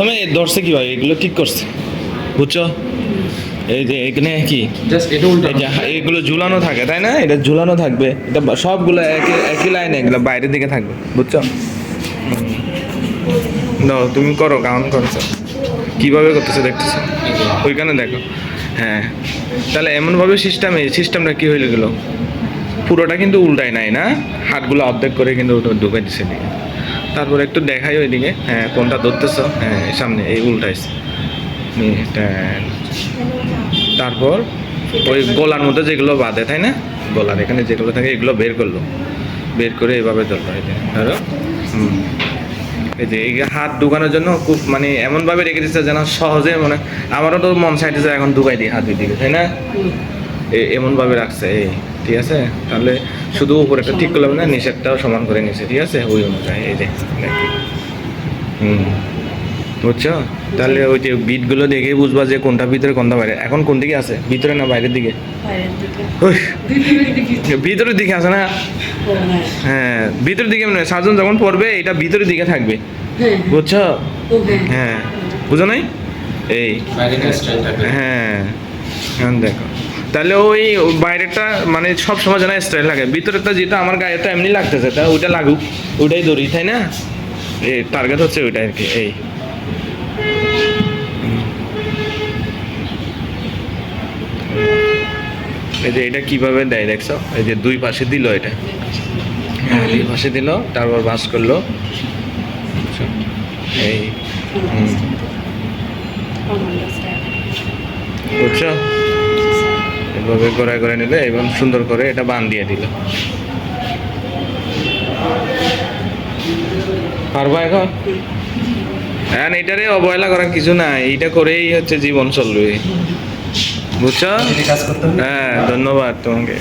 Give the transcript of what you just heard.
প্রথমে ধরছে কীভাবে এগুলো ঠিক করছে। বুঝছ? এই যে এখানে কি? এগুলো ঝুলানো থাকে তাই না? এটা ঝুলানো থাকবে। এটা সবগুলো একই একই লাইনে এগুলো বাইরের দিকে থাকবে বুঝছ? দাও তুমি করো কাউন্ট করছ। কীভাবে করতেছো দেখতেছো? ওইখানে দেখো। হ্যাঁ। তাহলে এমনভাবে সিস্টেম এই সিস্টেমটা কি হয়ে গেলো? পুরোটা কিন্তু উল্টাই নাই না? হাতগুলো অর্ধেক করে কিন্তু ঢুকাই দিছে দিকে তারপর একটু দেখাই ওইদিকে। হ্যাঁ কোনটা ধরতেছো? হ্যাঁ সামনে এই উল্টাইছে নি, তারপর ওই গলার মধ্যে যেগুলো বাঁধে তাই না? গলার এখানে যেগুলো থাকে এগুলো বের করল। বের করে এভাবে ধরলো এই যে ধরো হুম। এই যে এই হাত ঢুকানোর জন্য খুব মানে এমনভাবে রেখে দিচ্ছে যেন সহজে মানে আমারও তো মন চাইতেছে এখন ঢুকাই দিই হাত দিকে তাই না? এমনভাবে রাখছে এই। ঠিক আছে? তাহলে শুধু উপরেটা ঠিক করলাম না নিচেরটাও সমান করে নিছে ঠিক আছে? ওই অনুযায়ী এই যে হুম। বুঝছ? তাহলে ওই যে বিটগুলো দেখে বুঝবা যে কোনটা ভিতরে কোনটা বাইরে। এখন কোন দিকে আছে? ভিতরে না বাইরের দিকে? ওই, ভিতরের দিকে। আছে না? হ্যাঁ হ্যাঁ ভিতরের দিকে মানে সার্জন যখন পড়বে এটা ভিতরের দিকে থাকবে। হ্যাঁ। বুঝছ? হ্যাঁ। হ্যাঁ। বুঝো নাই? এই। হ্যাঁ। এখন দেখো। তাহলে ওই বাইরেটা মানে সব সময় যেন স্টাইল লাগে। ভিতরেরটা যেটা আমার গায়ে তো এমনি লাগতেছে, তা ওইটা লাগুক, ওইটাই দড়ি তাই না? এই টার্গেট হচ্ছে ওইটা আর কি, এই। এই যে এটা কীভাবে দেয় দেখছ? এই যে দুই পাশে দিল এটা। হ্যাঁ দুই পাশে দিল, তারপর বাস করল? এই বুঝছ? এভাবে করে করে নিলে এবং সুন্দর করে এটা বান দিয়ে দিল পারবা এখন? হ্যাঁ এটারে অবহেলা করার কিছু নাই। এইটা করেই হচ্ছে জীবন চলবে। বুঝছ? হ্যাঁ ধন্যবাদ তোমাকে।